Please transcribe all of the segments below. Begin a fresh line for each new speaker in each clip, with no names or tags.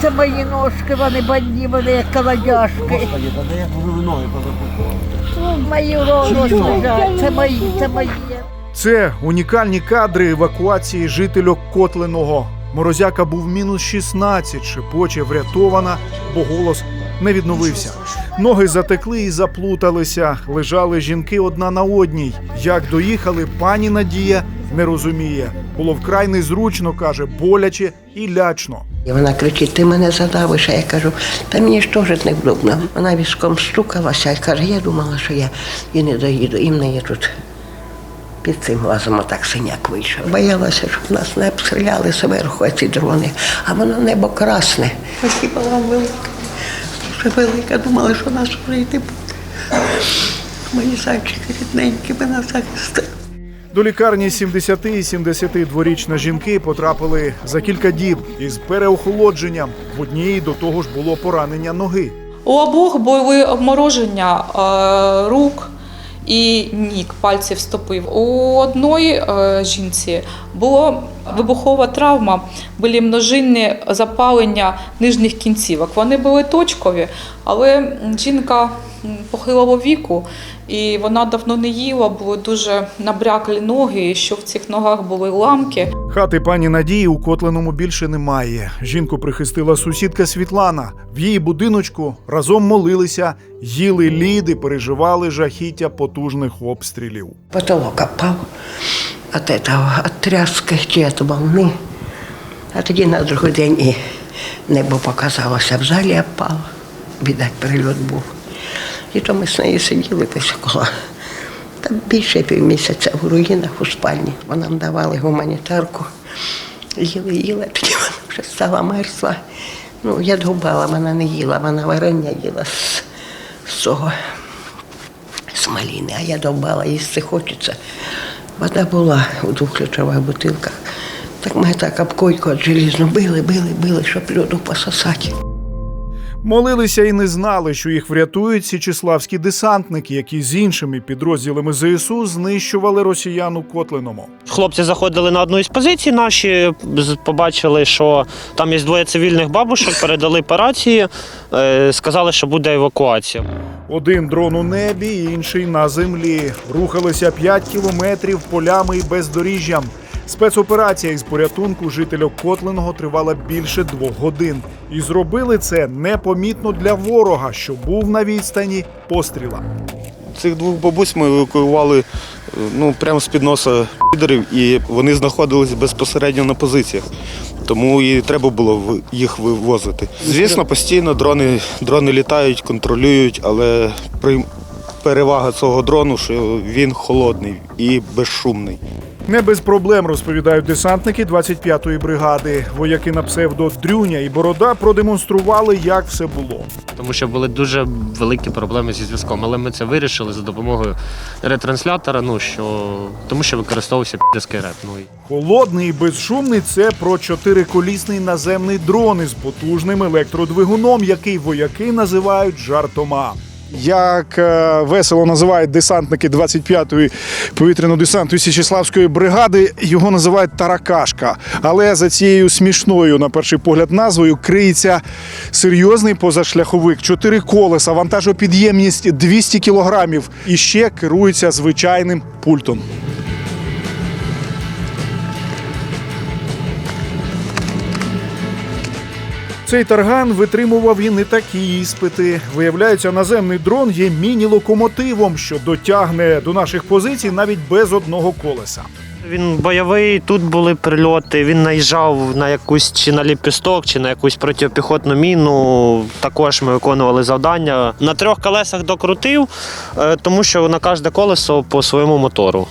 це мої ножки, вони банді, вони як колодяжки.
Господи, та де я ноги позапутати?
Мої лежать, це мої, це мої.
Це унікальні кадри евакуації жительок Котленого. Морозяка був мінус 16, шепоче врятована, бо голос не відновився. Ноги затекли і заплуталися. Лежали жінки одна на одній. Як доїхали, пані Надія не розуміє. Було вкрай незручно, каже, боляче і лячно.
І вона кричить, ти мене задавиш, а я кажу, та мені ж теж невдобно. Вона візком стукалася і каже, я думала, що я і не доїду. І в неї тут під цим глазом отак синяк вийшов. Боялася, щоб нас не обстріляли зверху ці дрони, а воно небо красне. Хіба вам велика? Дуже велика, думала, що нас вже йти буде. Мої зайчики рідненькі мене захистили.
До лікарні 70 і 72-річні жінки потрапили за кілька діб із переохолодженням. В одній до того ж було поранення ноги.
У обох були обмороження е, рук і ніг, пальців стопи. У одної е, жінці була вибухова травма, були множинні запалення нижніх кінцівок. Вони були точкові, але жінка похилого віку. І вона давно не їла, були дуже набряклі ноги, і що в цих ногах були ламки.
Хати пані Надії у Котленому більше немає. Жінку прихистила сусідка Світлана. В її будиночку разом молилися, їли ліди, переживали жахіття потужних обстрілів.
Потолок опав от этого, от тряски чи от волни. А тоді на другий день і небо показалося в залі опало. Відать, прильот був. І то ми з нею сиділи десь коло. Та більше півмісяця в руїнах у спальні. Бо нам давали гуманітарку. Їли, їли, тоді вона вже стала мерзла. Ну, я довбала, вона не їла, вона варення їла з, з цього з маліни, а я довбала, їсти хочеться. Вода була у двохлітрових бутилках. Так ми так об койку от желізну били, били, били, щоб льоду пососати.
Молилися і не знали, що їх врятують січеславські десантники, які з іншими підрозділами ЗСУ знищували росіян у Котленому.
Хлопці заходили на одну із позицій наші, побачили, що там є двоє цивільних бабушок, передали по рації, е, сказали, що буде евакуація.
Один дрон у небі, інший на землі. Рухалися 5 кілометрів полями і бездоріжжям. Спецоперація із порятунку жителів Котленого тривала більше двох годин. І зробили це непомітно для ворога, що був на відстані постріла.
Цих двох бабусь ми евакуювали ну, прямо з-під носа підерів, і вони знаходились безпосередньо на позиціях. Тому і треба було їх вивозити. Звісно, постійно дрони, дрони літають, контролюють, але перевага цього дрону, що він холодний і безшумний.
Не без проблем розповідають десантники 25-ї бригади. Вояки на псевдо Дрюня і Борода продемонстрували, як все було.
Тому що були дуже великі проблеми зі зв'язком. Але ми це вирішили за допомогою ретранслятора, ну що тому що використовувався підеський реп. Ну
Холодний і безшумний це про чотириколісний наземний дрон із потужним електродвигуном, який вояки називають жартома. Як е, весело називають десантники 25-ї повітряно-десантної Січеславської бригади, його називають таракашка. Але за цією смішною, на перший погляд, назвою криється серйозний позашляховик, чотири колеса, вантажопідємність 200 кілограмів і ще керується звичайним пультом. Цей тарган витримував і не такі іспити. Виявляється, наземний дрон є міні-локомотивом, що дотягне до наших позицій навіть без одного колеса.
він бойовий, тут були прильоти. Він наїжджав на якусь чи на ліпісток, чи на якусь протипіхотну міну. Також ми виконували завдання. На трьох колесах докрутив, е, тому що на кожне колесо по своєму мотору.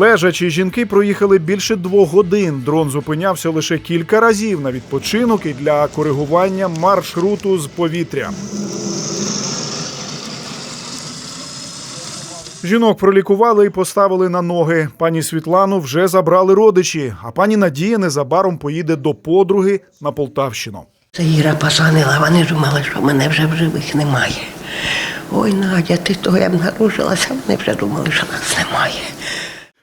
Лежачі жінки проїхали більше двох годин. Дрон зупинявся лише кілька разів на відпочинок і для коригування маршруту з повітря. Жінок пролікували і поставили на ноги. Пані Світлану вже забрали родичі, а пані Надія незабаром поїде до подруги на Полтавщину.
Це Іра позвонила, вони думали, що мене вже в живих немає. ой, Надя, ти того я б обнаружилася, вони вже думали, що нас немає.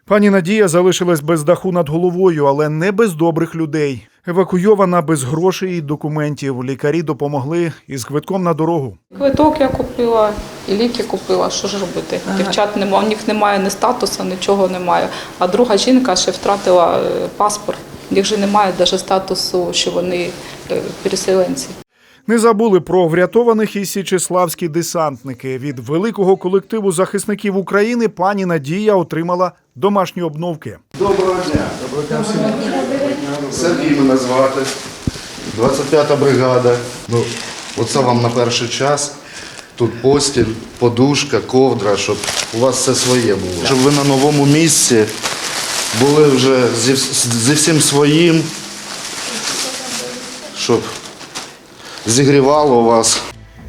Пані Надія залишилась без даху над головою, але не без добрих людей. Евакуйована без грошей і документів. Лікарі допомогли із квитком на дорогу.
Квиток я купила і ліки купила. Що ж робити? Дівчат немає, у них немає ні статусу, нічого немає. А друга жінка ще втратила е, паспорт. У них же немає навіть статусу, що вони е, переселенці.
Не забули про врятованих і січеславські десантники. Від великого колективу захисників України пані Надія отримала домашні обновки.
Доброго дня. Доброго дня всім. Сергій мене звати. 25-та бригада. Ну, оце вам на перший час. Тут постіль, подушка, ковдра, щоб у вас все своє було. Щоб ви на новому місці були вже зі, зі всім своїм, щоб зігрівало вас.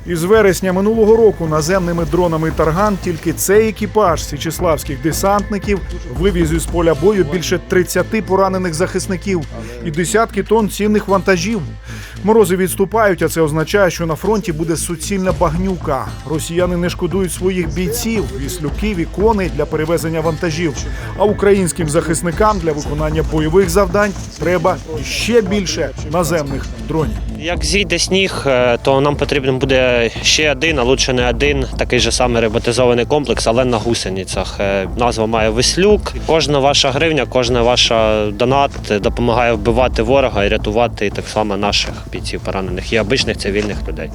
Із вересня минулого року наземними дронами Тарган тільки цей екіпаж січеславських десантників вивіз із поля бою більше 30 поранених захисників і десятки тонн цінних вантажів. Морози відступають, а це означає, що на фронті буде суцільна багнюка. Росіяни не шкодують своїх бійців, віслюків і коней для перевезення вантажів. А українським захисникам для виконання бойових завдань треба ще більше наземних дронів.
Як зійде сніг, е, то нам потрібен буде ще один, а лучше не один, такий же самий роботизований комплекс, але на гусеницях. Е, Назва має Веслюк. Кожна ваша гривня, кожна ваша донат допомагає вбивати ворога і рятувати так само наших бійців поранених і обичних цивільних людей.